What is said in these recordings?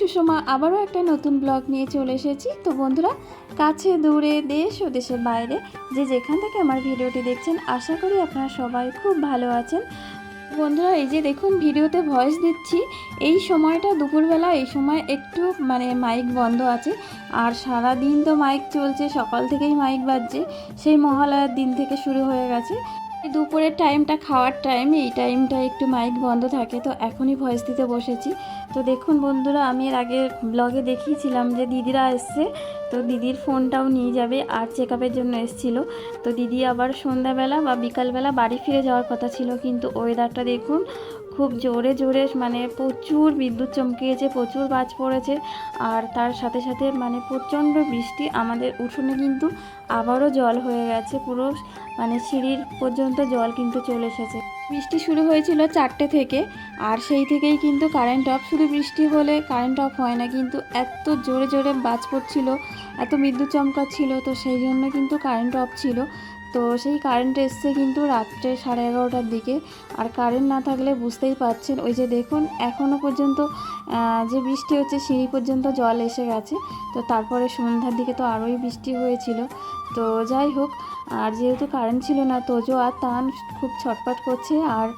সুষমা, আবারও একটা নতুন ব্লগ নিয়ে চলে এসেছি। তো বন্ধুরা, কাছে, দূরে, দেশ ও দেশের বাইরে যে যেখান থেকে আমার ভিডিওটি দেখছেন, আশা করি আপনারা সবাই খুব ভালো আছেন। বন্ধুরা, এই যে দেখুন, ভিডিওতে ভয়েস দিচ্ছি। এই সময়টা দুপুরবেলা, এই সময় একটু মানে মাইক বন্ধ আছে। আর সারা দিন তো মাইক চলছে, সকাল থেকেই মাইক বাজছে। সেই মহালয়ার দিন থেকে শুরু হয়ে গেছে। দুপুরের টাইমটা খাওয়ার টাইম এই টাইমটা একটু মাইক বন্ধ থাকে, তো এখনই ভয়েস দিতে বসেছি। তো দেখুন বন্ধুরা, আমি এর আগে ব্লগে দেখিয়েছিলাম যে দিদিরা এসছে, তো দিদির ফোনটাও নিয়ে যাবে আর চেক জন্য এসেছিল। তো দিদি আবার সন্ধ্যাবেলা বা বিকালবেলা বাড়ি ফিরে যাওয়ার কথা ছিল, কিন্তু ওয়েদারটা দেখুন খুব জোরে জোরে মানে প্রচুর বিদ্যুৎ চমকিয়েছে, প্রচুর বাজ পড়েছে। আর তার সাথে সাথে মানে প্রচণ্ড বৃষ্টি আমাদের উঠোনে কিন্তু আবারও জল হয়ে গেছে, পুরো মানে সিঁড়ির পর্যন্ত জল কিন্তু চলে এসেছে। বৃষ্টি শুরু হয়েছিল চারটে থেকে, আর সেই থেকেই কিন্তু কারেন্ট অফ শুধু বৃষ্টি হলে কারেন্ট অফ হয় না, কিন্তু এত জোরে জোরে বাজ পড়ছিল, এত বিদ্যুৎ চমকাচ্ছিল, তো সেই জন্য কিন্তু কারেন্ট অফ ছিল। তো সেই কারেন্ট এসছে কিন্তু রাত্রে সাড়ে এগারোটার দিকে। আর কারেন্ট না থাকলে বুঝতেই পারছেন, ওই যে দেখুন এখনও পর্যন্ত যে বৃষ্টি হচ্ছে সিঁড়ি পর্যন্ত জল এসে গেছে। তো তারপরে সন্ধ্যার দিকে তো আরোই বৃষ্টি হয়েছিল। তো যাই হোক, আর যেহেতু কারেন্ট ছিল না তোজো আর তান খুব ছটপট করছে, আর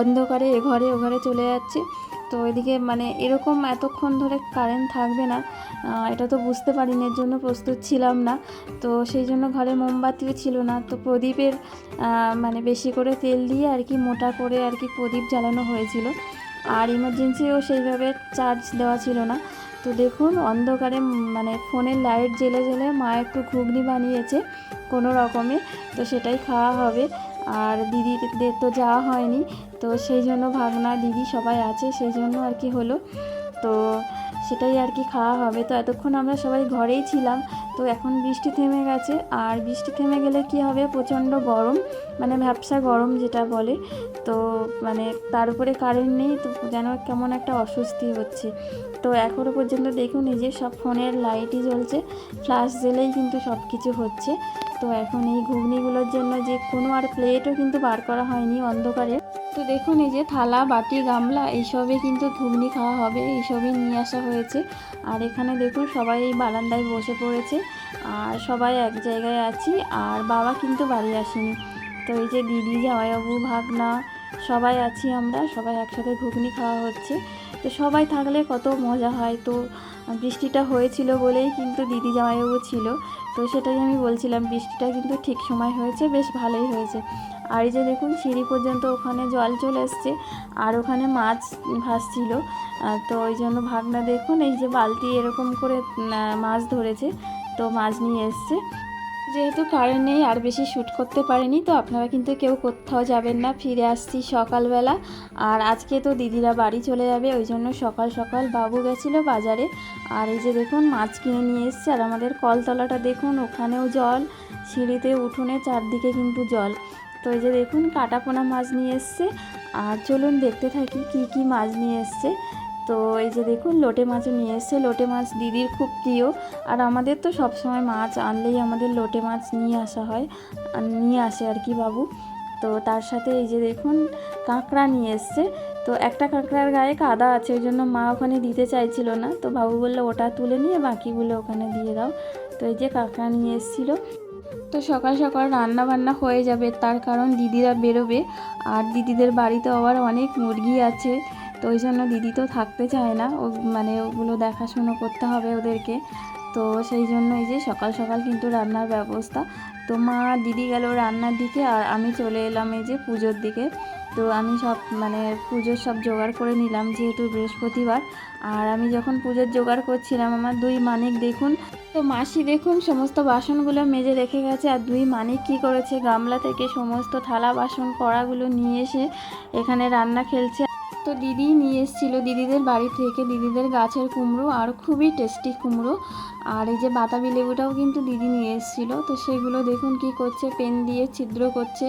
অন্ধকারে এ ঘরে ও ঘরে চলে যাচ্ছে। তো এদিকে মানে এরকম এতক্ষণ ধরে কারেন্ট থাকবে না এটা তো বুঝতে পারিনি, এর জন্য প্রস্তুত ছিলাম না। তো সেই জন্য ঘরে মোমবাতিও ছিল না, তো প্রদীপের মানে বেশি করে তেল দিয়ে আর কি মোটা করে আর কি প্রদীপ জ্বালানো হয়েছিল। আর ইমার্জেন্সিও সেইভাবে চার্জ দেওয়া ছিল না। তো দেখুন, অন্ধকারে মানে ফোনের লাইট জেলে জেলে মা একটু ঘুগনি বানিয়েছে, কোনো রকমে, তো সেটাই খাওয়া হবে। আর দিদিদের তো যাওয়া হয়নি, তো সেই জন্য ভাবনা দিদি সবাই আছে, সেই জন্য আর কি হলো। তো সেটাই আর কি খাওয়া হবে। তো এতক্ষণ আমরা সবাই ঘরেই ছিলাম, তো এখন বৃষ্টি থেমে গেছে। আর বৃষ্টি থেমে গেলে কি হবে? প্রচণ্ড গরম মানে ভ্যাবসা গরম যেটা বলে। তো মানে তার উপরে কারেন্ট নেই, তো যেন কেমন একটা অস্বস্তি হচ্ছে। তো এখনও পর্যন্ত দেখুন, এই যে সব ফোনের লাইটই জ্বলছে। ফ্ল্যাশ জেলেই কিন্তু সব কিছু হচ্ছে। তো এখন এই ঘুগনিগুলোর জন্য যে কোনো আর প্লেটও কিন্তু বার করা হয়নি অন্ধকারে। তো দেখুন, এই যে থালা, বাটি, গামলা এইসবে কিন্তু ঘুগনি খাওয়া হবে, এইসবই নিয়ে আসা হয়েছে। আর এখানে দেখুন, সবাই এই বারান্দায় বসে পড়েছে। আর সবাই এক জায়গায় আছি, আর বাবা কিন্তু বাড়ি আসেনি। তো এই যে দিদি, জামাইবাবু, ভাগনা, সবাই আছি আমরা, সবাই একসাথে ঘুগনি খাওয়া হচ্ছে। তো সবাই থাকলে কত মজা হয়। তো বৃষ্টিটা হয়েছিল বলেই কিন্তু দিদি জামাইবাবু ছিল। তো সেটাই আমি বলছিলাম, বৃষ্টিটা কিন্তু ঠিক সময় হয়েছে, বেশ ভালোই হয়েছে। আর এই যে দেখুন, সিঁড়ি পর্যন্ত ওখানে জল চলে এসছে, আর ওখানে মাছ ভাসছিল। তো ওই জন্য ভাগনা দেখুন, এই যে বালতি এরকম করে মাছ ধরেছে, তো মাছ নিয়ে এসছে। যেহেতু কারেন্ট নেই আর বেশি শ্যুট করতে পারিনি, তো আপনারা কিন্তু কেউ কোথাও যাবেন না। ফিরে আসছি সকালবেলা। আর আজকে তো দিদিরা বাড়ি চলে যাবে, ওই জন্য সকাল সকাল বাবু গেছিল বাজারে। আর এই যে দেখুন, মাছ কিনে নিয়ে এসছে। আর আমাদের কলতলাটা দেখুন, ওখানেও জল, সিঁড়িতে উঠোনে চারদিকে কিন্তু জল। তো এই যে দেখুন, কাটাপোনা মাছ নিয়ে এসছে। আর চলুন দেখতে থাকি কি কি মাছ নিয়ে এসছে। তো এই যে দেখুন, লোটে মাছও নিয়ে এসছে। লোটে মাছ দিদির খুব প্রিয়। আর আমাদের তো সবসময় মাছ আনলেই আমাদের লোটে মাছ নিয়ে আসা হয়। নিয়ে আসে আর কি বাবু। তো তার সাথে এই যে দেখুন, কাঁকড়া নিয়ে এসছে। তো একটা কাঁকড়ার গায়ে কাদা আছে, ওই জন্য মা ওখানে দিতে চাইছিল না। তো বাবু বলল, ওটা তুলে নিয়ে বাকিগুলো ওখানে দিয়ে দাও। তো এই যে কাঁকড়া নিয়ে এসেছিল। তো সকাল সকাল রান্না বান্না হয়ে যাবে। তার কারণ দিদিরা বেরোবে। আর দিদিদের বাড়িতে আবার অনেক মুরগি আছে। তো ওই জন্য দিদি তো থাকতে চায় না। ও মানে ওগুলো দেখাশুনো করতে হবে ওদেরকে। তো সেই জন্য এই যে সকাল সকাল কিন্তু রান্নার ব্যবস্থা। তো মা দিদি গেল রান্নার দিকে আর আমি চলে এলাম এই যে পুজোর দিকে। তো আমি সব মানে পুজোর সব জোগাড় করে নিলাম যেহেতু বৃহস্পতিবার। আর আমি যখন পুজোর জোগাড় করছিলাম আমার দুই মানিক দেখুন। তো মাসি দেখুন সমস্ত বাসনগুলো মেজে রেখে গেছে আর দুই মানিক কী করেছে? গামলা থেকে সমস্ত থালা বাসন কড়াগুলো নিয়ে এসে এখানে রান্না খেলছে তো দিদি নিয়ে এসেছিল। দিদিদের বাড়ি থেকে দিদিদের গাছের কুমড়ো আর খুবই টেস্টি কুমড়ো। আর এই যে বাতাবি লেবুটাও কিন্তু দিদি নিয়ে এসেছিল। তো সেগুলো দেখুন কি করছে, পেন দিয়ে ছিদ্র করছে।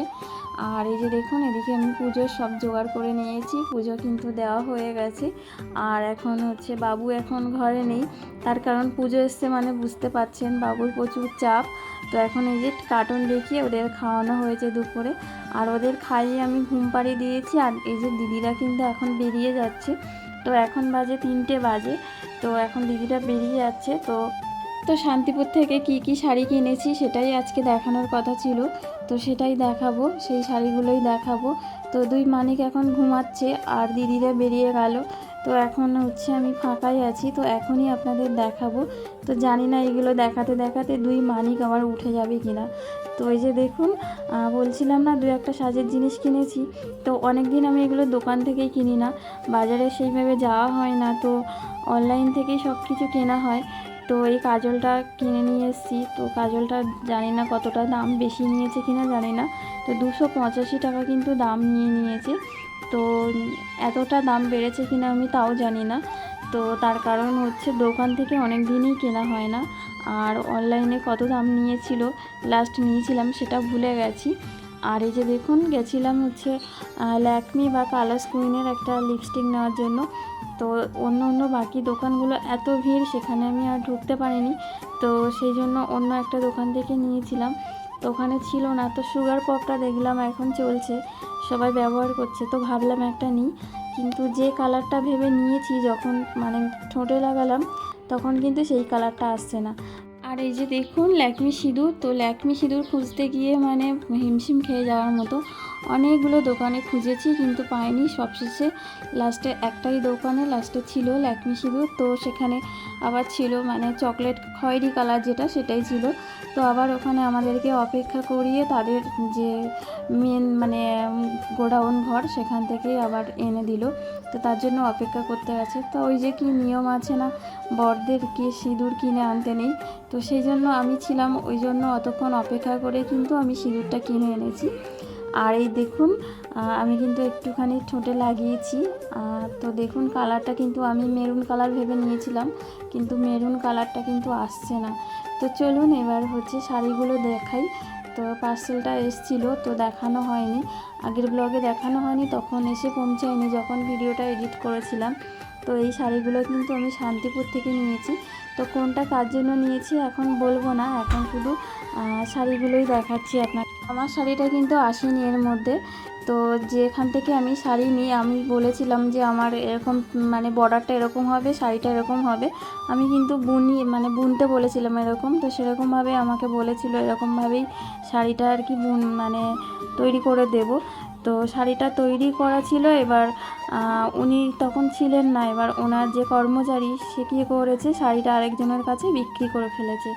আর এই যে দেখুন, এদিকে আমি পুজোর সব জোগাড় করে নিয়েছি। পুজো কিন্তু দেওয়া হয়ে গেছে। আর এখন হচ্ছে বাবু এখন ঘরে নেই। তার কারণ পুজো এসছে মানে বুঝতে পারছেন বাবুর প্রচুর চাপ। তো এখন এই যে কার্টুন দেখিয়ে ওদের খাওয়ানো হয়েছে দুপুরে। আর ওদের খাইয়ে আমি ঘুম পাড়িয়ে দিয়েছি। আর এই যে দিদিরা কিন্তু এখন বেরিয়ে যাচ্ছে। তো এখন বাজে তিনটে বাজে। তো এখন দিদিরা বেরিয়ে যাচ্ছে। তো তো শান্তিপুর থেকে কি কি শাড়ি কিনেছি সেটাই আজকে দেখানোর কথা ছিল। তো সেটাই দেখাবো, সেই শাড়িগুলোই দেখাবো। তো দুই মানিক এখন ঘুমাচ্ছে আর দিদিরা বেরিয়ে গেল। তো এখন হচ্ছে আমি ফাঁকাই আছি, তো এখনই আপনাদের দেখাবো। তো জানি না এগুলো দেখাতে দেখাতে দুই মানিক আবার উঠে যাবে কিনা। তো এই যে দেখুন বলছিলাম না দু একটা সাজের জিনিস কিনেছি। তো অনেক দিন আমি এগুলো দোকান থেকেই কিনি না। বাজারে সেইভাবে যাওয়া হয় না, তো অনলাইন থেকেই সব কিছু কেনা হয়। তো এই কাজলটা কিনে নিয়ে এসেছি। তো কাজলটা জানি না কতটা দাম বেশি নিয়েছে কিনা জানি না। তো দুশো পঁচাশি টাকা কিন্তু দাম নিয়ে নিয়েছে। তো এতটা দাম বেড়েছে কিনা আমি তাও জানি না। তো তার কারণ হচ্ছে দোকান থেকে অনেক দিনই কেনা হয় না। আর অনলাইনে কত দাম নিয়েছিল লাস্ট নিয়েছিলাম সেটা ভুলে গেছি। আর এই যে দেখুন, গেছিলাম হচ্ছে ল্যাকমি বা কালার কুইনের একটা লিপস্টিক নেওয়ার জন্য। তো অন্য অন্য বাকি দোকানগুলো এত ভিড়, সেখানে আমি আর ঢুকতে পারিনি। তো সেই জন্য অন্য একটা দোকান থেকে নিয়েছিলাম। তো ওখানে ছিল না, তো সুগার পপটা দেখলাম, এখন চলছে, সবাই ব্যবহার করছে। তো ভাবলাম একটা নিই, কিন্তু যে কালারটা ভেবে নিয়েছি, যখন মানে ঠোঁটে লাগালাম, তখন কিন্তু সেই কালারটা আসছে না। আর এই যে দেখুন ল্যাকমি সিঁদুর, তো ল্যাকমি সিঁদুর খুঁজতে গিয়ে মানে হিমশিম খেয়ে যাওয়ার মতো অনেকগুলো দোকানে খুঁজেছি, কিন্তু পাইনি। সবশেষে লাস্টে একটাই দোকানে, লাস্টে ছিল ল্যাকমি সিঁদুর। তো সেখানে আবার ছিল মানে চকলেট খয়েরি কালার যেটা, সেটাই ছিল। তো আবার ওখানে আমাদেরকে অপেক্ষা করিয়ে তাদের যে মেন মানে গোডাউন ঘর, সেখান থেকেই আবার এনে দিল। তো তার জন্য অপেক্ষা করতে আছে। তো ওই যে কি নিয়ম আছে না, বরদের কি সিঁদুর কিনে আনতে নেই। তো সেই জন্য আমি ছিলাম, ওই জন্য অতক্ষণ অপেক্ষা করে কিন্তু আমি সিঁদুরটা কিনে এনেছি। আর এই দেখুন আমি কিন্তু একটুখানি ঠোঁটে লাগিয়েছি। তো দেখুন কালারটা কিন্তু আমি মেরুন কালার ভেবে নিয়েছিলাম, কিন্তু মেরুন কালারটা কিন্তু আসছে না। তো চলুন এবার হচ্ছে শাড়িগুলো দেখাই। তো পার্সেলটা এসছিল, তো দেখানো হয়নি। আগের ব্লগে দেখানো হয়নি, তখন এসে পৌঁছায়নি যখন ভিডিওটা এডিট করেছিলাম। তো এই শাড়িগুলো কিন্তু আমি শান্তিপুর থেকে নিয়েছি। তো কোনটা কার জন্য নিয়েছি এখন বলব না, এখন শুধু শাড়িগুলোই দেখাচ্ছি আপনার আমার শাড়িটা কিন্তু আসেনি এর মধ্যে। তো যেখান থেকে আমি শাড়ি নিই, আমি বলেছিলাম যে আমার এরকম মানে বর্ডারটা এরকম হবে, শাড়িটা এরকম হবে। আমি কিন্তু বুনি মানে বুনতে বলেছিলাম এরকম। তো সেরকমভাবে আমাকে বলেছিল এরকমভাবেই শাড়িটা আর কি বুন মানে তৈরি করে দেব। তো শাড়িটা তৈরি করা ছিল, এবার উনি তখন ছিলেন না, এবার ওনার যে কর্মচারী সে কী করেছে, শাড়িটা আরেকজনের কাছে বিক্রি করে ফেলেছে।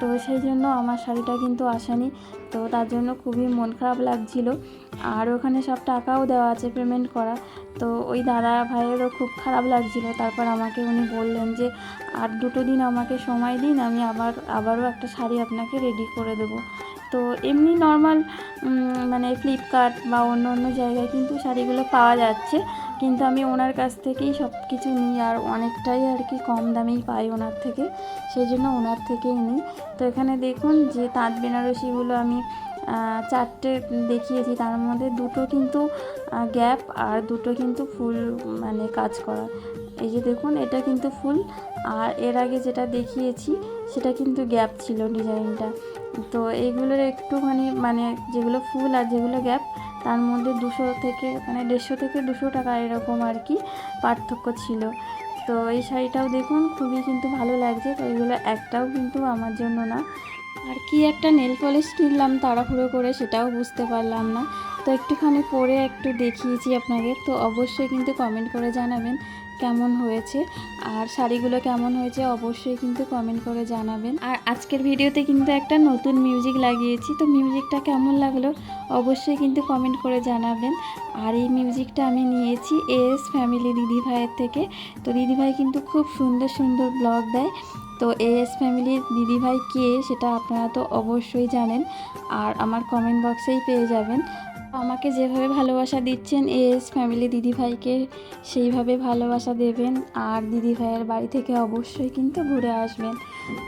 তো সেই জন্য আমার শাড়িটা কিন্তু আসেনি। তো তার জন্য খুবই মন খারাপ লাগছিল। আর ওখানে সব টাকাও দেওয়া আছে পেমেন্ট করা। তো ওই দাদা ভাইয়েরও খুব খারাপ লাগছিল। তারপর আমাকে উনি বললেন যে, আর দুটো দিন আমাকে সময় দিন, আমি আবার, আবারও একটা শাড়ি আপনাকে রেডি করে দেবো। তো এমনি নর্মাল মানে ফ্লিপকার্ট বা অন্য অন্য জায়গায় কিন্তু শাড়িগুলো পাওয়া যাচ্ছে। কিন্তু আমি ওনার কাছ থেকেই সব কিছু নিই আর অনেকটাই আর কি কম দামেই পাই ওনার থেকে। সেই জন্য ওনার থেকেই নিই। তো এখানে দেখুন যে তাঁত বেনারসিগুলো আমি চারটে দেখিয়েছি, তার মধ্যে দুটো কিন্তু গ্যাপ আর দুটো কিন্তু ফুল মানে কাজ করা এই যে দেখুন, এটা কিন্তু ফুল। আর এর আগে যেটা দেখিয়েছি, সেটা কিন্তু গ্যাপ ছিল ডিজাইনটা। তো এইগুলোর একটুখানি মানে যেগুলো ফুল আর যেগুলো গ্যাপ তার মধ্যে দুশো থেকে মানে দেড়শো থেকে দুশো টাকা এরকম আর কি পার্থক্য ছিল। তো এই শাড়িটাও দেখুন, খুবই কিন্তু ভালো লাগছে। তো এগুলো একটাও কিন্তু আমার জন্য না। আর কি একটা নেল পলিশ কিনলাম তাড়াহুড়ো করে সেটাও বুঝতে পারলাম না। তো একটুখানি পরে একটু দেখিয়েছি আপনাদের তো অবশ্যই কিন্তু কমেন্ট করে জানাবেন কেমন হয়েছে। আর শাড়িগুলো কেমন হয়েছে অবশ্যই কিন্তু কমেন্ট করে জানাবেন। আর আজকের ভিডিওতে কিন্তু একটা নতুন মিউজিক লাগিয়েছি, তো মিউজিকটা কেমন লাগল অবশ্যই কিন্তু কমেন্ট করে জানাবেন। আর এই মিউজিকটা আমি নিয়েছি এস ফ্যামিলি দিদিভাইয়ের থেকে। তো দিদিভাই কিন্তু খুব সুন্দর সুন্দর ব্লগ দেয়। তো এস ফ্যামিলির দিদিভাই কে সেটা আপনারা তো অবশ্যই জানেন আর আমার কমেন্ট বক্সেই পেয়ে যাবেন। আমাকে যেভাবে ভালোবাসা দিচ্ছেন এস ফ্যামিলি দিদিভাইকে সেইভাবে ভালোবাসা দেবেন আর দিদিভাইয়ের বাড়ি থেকে অবশ্যই কিন্তু ঘুরে আসবেন।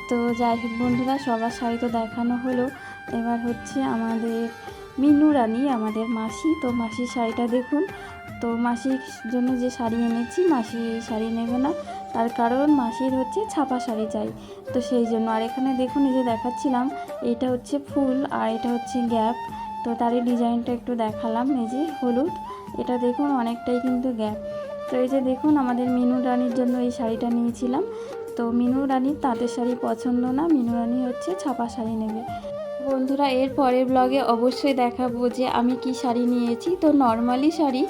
তো যাই হোক বন্ধুরা, সবার শাড়ি তো দেখানো হলো। এবার হচ্ছে আমাদের মিনু রানী আমাদের মাসি। তো মাসির শাড়িটা দেখুন তো মাসির জন্য যে শাড়ি এনেছি, মাসি শাড়ি নেবে না। তার কারণ মাসির হচ্ছে ছাপা শাড়ি চাই। তো সেই জন্য, আর এখানে দেখুন এই যে দেখাচ্ছিলাম, এটা হচ্ছে ফুল আর এটা হচ্ছে গ্যাপ। তো তারই ডিজাইনটা একটু দেখালাম, এই যে হলুদ। এটা দেখুন অনেকটাই কিন্তু গ্যাপ। তো এই যে দেখুন আমাদের মিনু রানীর জন্য এই শাড়িটা নিয়েছিলাম। তো মিনু রানীর তাঁতের শাড়ি পছন্দ না, মিনু রানী হচ্ছে ছাপা শাড়ি নেবে। বন্ধুরা, এর পরের ব্লগে অবশ্যই দেখাবো যে আমি কি শাড়ি নিয়েছি। তো নর্মালি শাড়ি,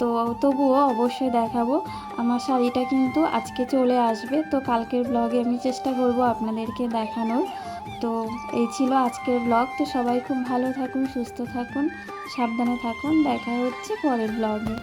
তো তবুও অবশ্যই দেখাবো। আমার শাড়িটা কিন্তু আজকে চলে আসবে। তো কালকের ব্লগে আমি চেষ্টা করব আপনাদেরকে দেখানোর। তো এই ছিল আজকের ব্লগ তো সবাই খুব ভালো থাকুন, সুস্থ থাকুন, সাবধানে থাকুন। দেখা হচ্ছে পরের ব্লগে